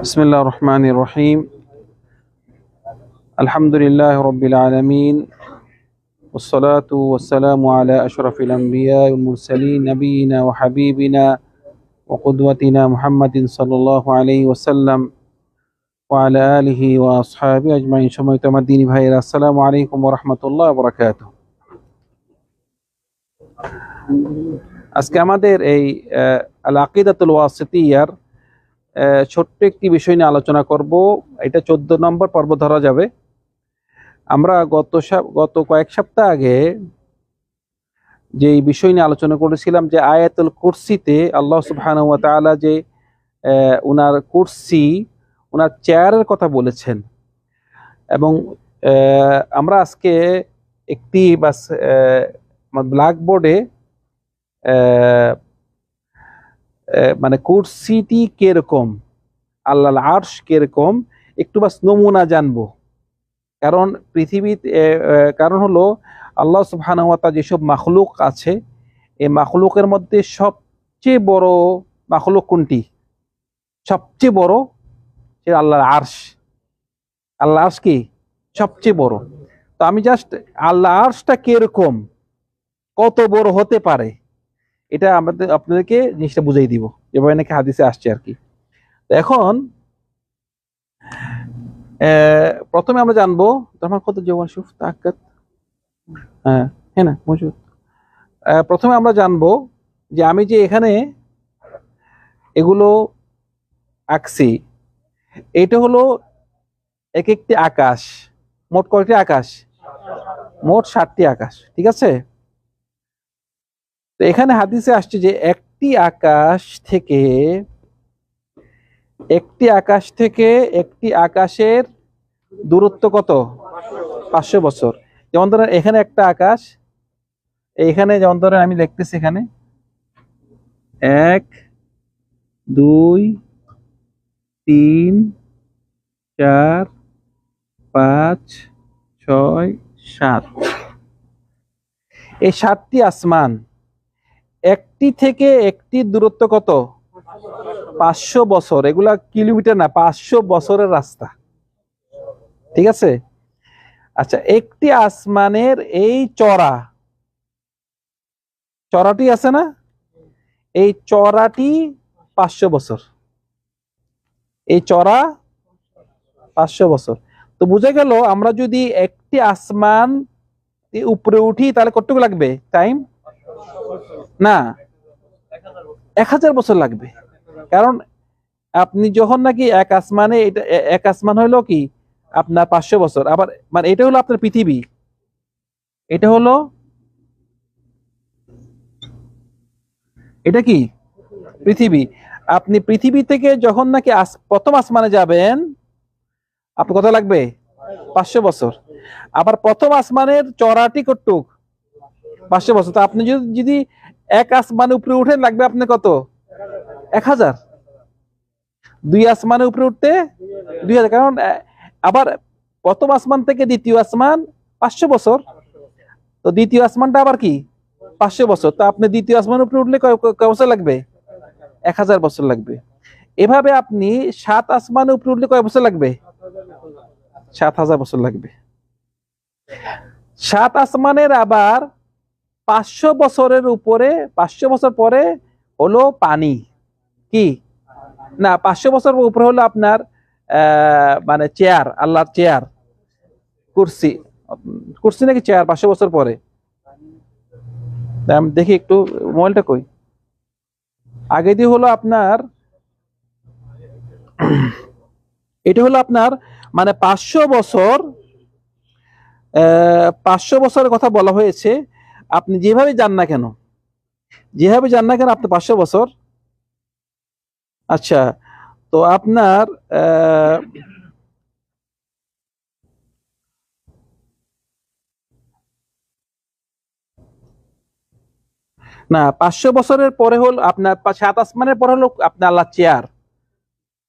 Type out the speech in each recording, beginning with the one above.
بسم الله الرحمن الرحيم الحمد لله رب العالمين والصلاة والسلام على أشرف الأنبياء والمرسلين نبينا وحبيبنا وقدوتنا محمد صلى الله عليه وسلم وعلى آله وأصحابه أجمعين شميت الدين بهير السلام عليكم ورحمة الله وبركاته আজকে আমাদের এই আহ, আল আকিদাতুল ওয়াসিতিয়ার আহ, ছোট্ট একটি বিষয় নিয়ে আলোচনা করব। এটা চোদ্দ নম্বর পর্ব ধরা যাবে। আমরা গত গত কয়েক সপ্তাহ আগে যে বিষয় নিয়ে আলোচনা করেছিলাম যে আয়াতুল কুরসিতে আল্লাহ সুবহানাহু ওয়া যে উনার কুরসি ওনার চেয়ারের কথা বলেছেন। এবং আমরা আজকে একটি বাস ব্ল্যাকবোর্ডে মানে কুরসিটি কীরকম? আল্লাহ আর্শ কীরকম? একটু বাস নমুনা জানব। কারণ পৃথিবীতে কারণ হলো, আল্লাহ তাআলা যেসব মাখলুক আছে এই মাখলুকের মধ্যে সবচেয়ে বড় মাখলুক কোনটি? সবচেয়ে বড় সে আল্লাহর আর্শ। আল্লাহ আর্শ কি? সবচেয়ে বড়। তো আমি জাস্ট আল্লাহ আর্শটা কীরকম? কত বড় হতে পারে? এটা আমাদের, আপনাদেরকে জিনিসটা বুঝাই দিব। যেভাবে নাকি হাদিসে আসছে আর কি। তো এখন প্রথমে আমরা জানব তোমার কত জওয়ান সুফ তাকাত হ্যাঁ হ্যাঁ না মজুদ প্রথমে আমরা জানব যে আমি যে এখানে এগুলো আঁকছি, এটা হলো এক একটি আকাশ, মোট কয়টি আকাশ? মোট ষাটটি আকাশ, ঠিক আছে? তো এখানে হাদিসে আসছে যে একটি আকাশ থেকে, একটি আকাশ থেকে একটি আকাশের দূরত্ব কত? পাঁচশো বছর। যেমন ধরেন এখানে একটা আকাশ, এইখানে যেমন ধরেন আমি লিখতেছি এখানে, এক, দুই, তিন, চার, পাঁচ, ছয়, সাত। এই সাতটি আসমান একটি থেকে একটি দূরত্ব কত? পাঁচশো বছর। এগুলা কিলোমিটার না, পাঁচশো বছরের রাস্তা। ঠিক আছে? আচ্ছা একটি আসমানের এই চড়া। চড়াটি আছে না? এই চড়াটি পাঁচশো বছর। এই চড়া পাঁচশো বছর। তো বুঝে গেল, আমরা যদি একটি আসমান উপরে উঠি, তাহলে কতটুকু লাগবে? টাইম না, এক হাজার বছর লাগবে। কারণ আপনি যখন নাকি এক আসমানে, এটা এক আসমান হইল কি? আপনার পাঁচশো বছর। আবার মানে এটা হলো আপনার পৃথিবী। এটা হলো এটা কি? পৃথিবী। আপনি পৃথিবী থেকে যখন নাকি প্রথম আসমানে যাবেন, আপনার কত লাগবে? পাঁচশো বছর। আবার প্রথম আসমানের চড়াটি কটুক পাঁচশো বছর। তো আপনি যদি যদি এক আসমানের উপরে উঠেন, লাগবে আপনি কত? এক হাজার। দুই আসমানের উপরে উঠতে দুই হাজার। কারণ আবার প্রথম আসমান থেকে দ্বিতীয় আসমান পাঁচশো বছর। তো দ্বিতীয় আসমানটা আবার কি? পাঁচশো বছর। তো আপনি দ্বিতীয় আসমানের উপরে উঠলে কয় বছর লাগবে? এক হাজার বছর লাগবে। এভাবে আপনি সাত আসমানের উপরে উঠলে কয় বছর লাগবে? সাত হাজার বছর লাগবে। সাত আসমানের আবার পাঁচশো বছরের উপরে, পাঁচশো বছর পরে হলো পানি। কি? না, পাঁচশো বছর উপরে হলো আপনার মানে চেয়ার আল্লাহর চেয়ার কুরসি। কুরসি নাকি চেয়ার পাঁচশো বছর পরে? আমি দেখি একটু, মোবাইলটা কই? আগে দিয়ে হলো আপনার, এটা হলো আপনার মানে পাঁচশো বছর পাঁচশো বছরের কথা বলা হয়েছে। আপনি যেভাবে যান না কেন? যেভাবে যান না কেন আপনি পাঁচশো বছর? আচ্ছা তো আপনার না, পাঁচশো বছরের পরে হল আপনার সাত আসমানের পরে হলো আপনার আল্লাহ চেয়ার,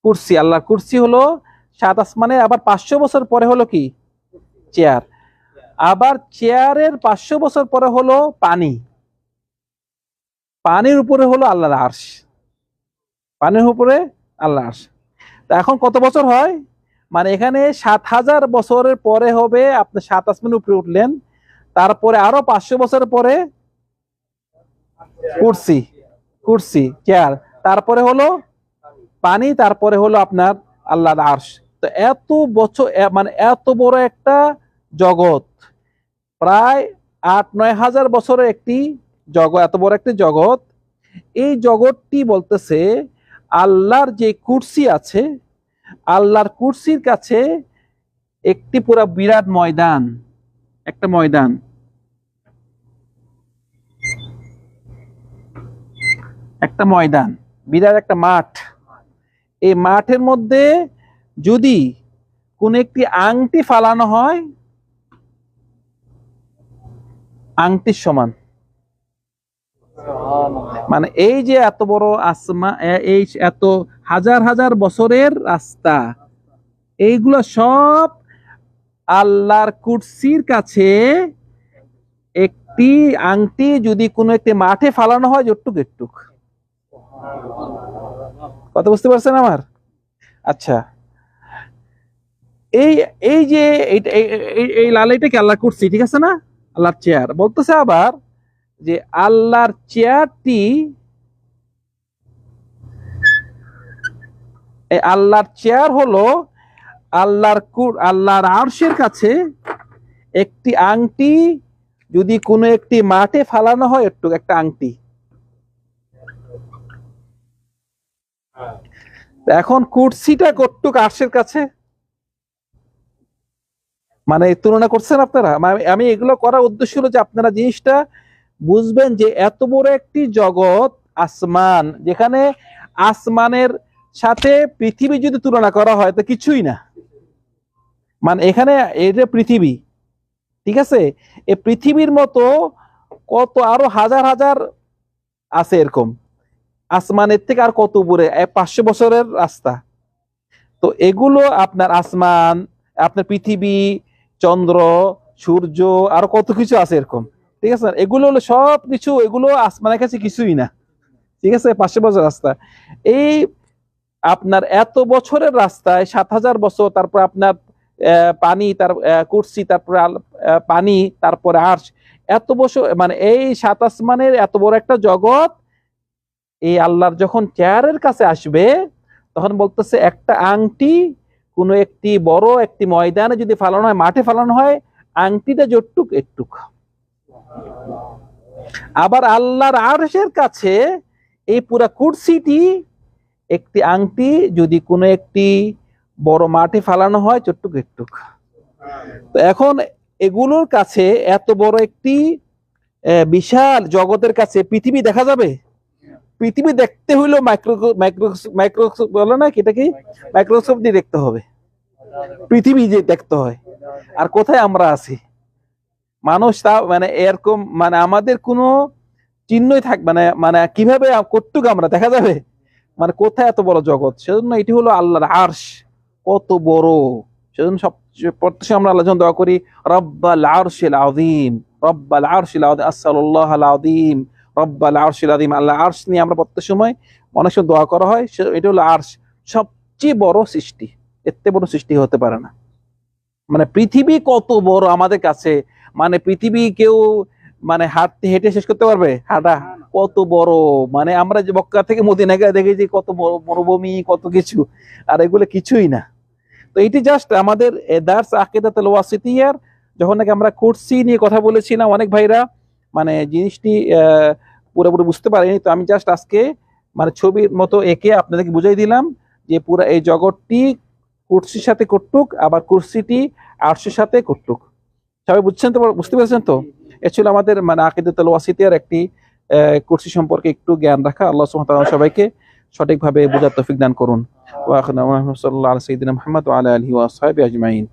কুর্সি। আল্লাহর কুর্সি হলো সাত আসমানের আবার পাঁচশো বছর পরে হলো কি? চেয়ার। আবার চেয়ারের পাঁচশো বছর পরে হলো পানি। পানির উপরে হলো আল্লাহর আর্শ। পানির উপরে আল্লাহ আর্শ। তা এখন কত বছর হয়? মানে এখানে সাত হাজার বছরের পরে হবে, আপনি সাত আসমান উপরে উঠলেন। তারপরে আরও পাঁচশো বছর পরে কুরসি কুরসি, চেয়ার। তারপরে হলো পানি, তারপরে হলো আপনার আল্লাহ আর্শ। তো এত বছর মানে এত বড় একটা জগৎ। প্রায় আট, নয় হাজার বছরের একটি জগৎ, এত বড় একটি জগৎ। এই জগৎটি বলতেছে আল্লাহর যে কুরসি আছে, আল্লাহর কুরসির কাছে একটি পুরা বিরাট ময়দান, একটা ময়দান। একটা ময়দান, বিরাট একটা মাঠ। এই মাঠের মধ্যে যদি কোন একটি আংটি ফালানো হয় আংটির সমান। মানে এই যে এত বড় আসমা, এই এত হাজার হাজার বছরের রাস্তা, এইগুলো সব আল্লাহর কুরসির কাছে একটি আংটি যদি কোনো একটি মাঠে ফালানো হয় যটুক একটুক। কথা বুঝতে পারছেন আমার? আচ্ছা। এই এই যে এই লালাইটাকে আল্লাহ কুরসি, ঠিক আছে না? আল্লাহর চেয়ার বলতেছে আবার যে আল্লাহর চেয়ারটি আল্লাহর চেয়ার হলো আল্লাহর আল্লাহর আরশের কাছে একটি আংটি, যদি কোনো একটি মাঠে ফালানো হয়, একটু একটা আংটি। এখন কুর্সিটা কটুক আরশের কাছে? মানে তুলনা করছেন আপনারা? মানে আমি এগুলো করার উদ্দেশ্য হলো যে আপনারা জিনিসটা বুঝবেন যে এত বড় একটি জগৎ, আসমান, যেখানে আসমানের সাথে পৃথিবী যদি তুলনা করা হয়, তো কিছুই না। মানে এখানে এটা পৃথিবী, ঠিক আছে? এই পৃথিবীর মতো কত আরও হাজার হাজার আছে এরকম। আসমানের থেকে আর কত উপরে? পাঁচশো বছরের রাস্তা। তো এগুলো আপনার আসমান, আপনার পৃথিবী চন্দ্র, সূর্য, আরও কত কিছু আছে এরকম। ঠিক আছে? এগুলো হলো সব কিছু এগুলো আসমানের কাছে কিছুই না। ঠিক আছে? পাঁচশো বছর রাস্তা। এই আপনার এত বছরের রাস্তায় সাত হাজার বছর, তারপর আপনার পানি, তার কুরসি, তারপরে পানি, তারপরে আর্শ। এত বছর মানে এই সাত আসমানের এত বড় একটা জগৎ, এই আল্লাহর যখন চেয়ারের কাছে আসবে, তখন বলতেছে একটা আংটি কোনো একটি বড় একটি ময়দানে যদি ফালানো হয়, মাঠে ফালানো হয়, আংটিটা যটুক একটুক আবার আল্লাহর আরশের কাছে এই পুরা কুর্সিটি, একটি আংটি যদি কোনো একটি বড় মাঠে ফালানো হয় চট্টুক একটুক তো এখন এগুলোর কাছে এত বড় একটি বিশাল জগতের কাছে পৃথিবী দেখা যাবে? পৃথিবী দেখতে হইলেও মাইক্রো মাইক্রোস্কোপ বলে না এটা কি? মাইক্রোস্কোপ দিয়ে দেখতে হবে। পৃথিবী যে দেখতে হয়। আর কোথায় আমরা আছি? মানুষ তা মানে এরকম মানে আমাদের কোনো চিহ্নই থাকবে না মানে কীভাবে কটুক আমরা দেখা যাবে? মানে কোথায় এত বড় জগৎ? সেজন্য এটি হলো আল্লাহর আরশ। কত বড়। সেজন্য সবচেয়ে প্রত্যেক আমরা আল্লাহ দোয়া করি, রব্বাল আরশিল আযীম রব্বাল আরশিল আযীম আসসালাল্লাহ আল আযীম রব্বাল আরশিল আযীম আল্লাহ আরশ নিয়ে আমরা প্রত্যেক সময় অনেক সময় দোয়া করা হয় এটা হলো আরশ। সবচেয়ে বড় সৃষ্টি। থেকে বড় সৃষ্টি হতে পারে না। মানে পৃথিবী কত বড় আমাদের কাছে। মানে পৃথিবী কেউ মানে হাঁটতে হেঁটে শেষ করতে পারবে? হাঁটা কত বড়। মানে আমরা যে মক্কা থেকে মদিনা গিয়ে দেখেছি কত মরুভূমি, কত কিছু। আর এগুলো কিছুই না। তো এটি জাস্ট আমাদের এদার্স দার্স আকিদাতুল ওয়াসিতিয়ার, যখন নাকি আমরা কুরসি নিয়ে কথা বলেছিলাম অনেক ভাইরা মানে জিনিসটি পুরোপুরি বুঝতে পারেনি। তো আমি জাস্ট আজকে মানে ছবির মতো এঁকে আপনাদেরকে বুঝাই দিলাম যে পুরো এই জগৎটি কুর্সির সাথে কটুক আবার কুর্সিটি আরশের সাথে কটুক সবাই বুঝছেন তো, বুঝতে পেরেছেন তো? এ ছিল আমাদের মানে আকিদাতুল ওয়াসিতিয়ার একটি কুরসি সম্পর্কে একটু জ্ঞান রাখা। আল্লাহ সুবহানাহু সবাইকে সঠিকভাবে বোঝার তৌফিক দান করুন। ওয়া আখিরু দাওয়ানা সাল্লাল্লাহু আলা সাইয়্যিদিনা মুহাম্মদ ওয়া আলা আলিহি আজমাইন।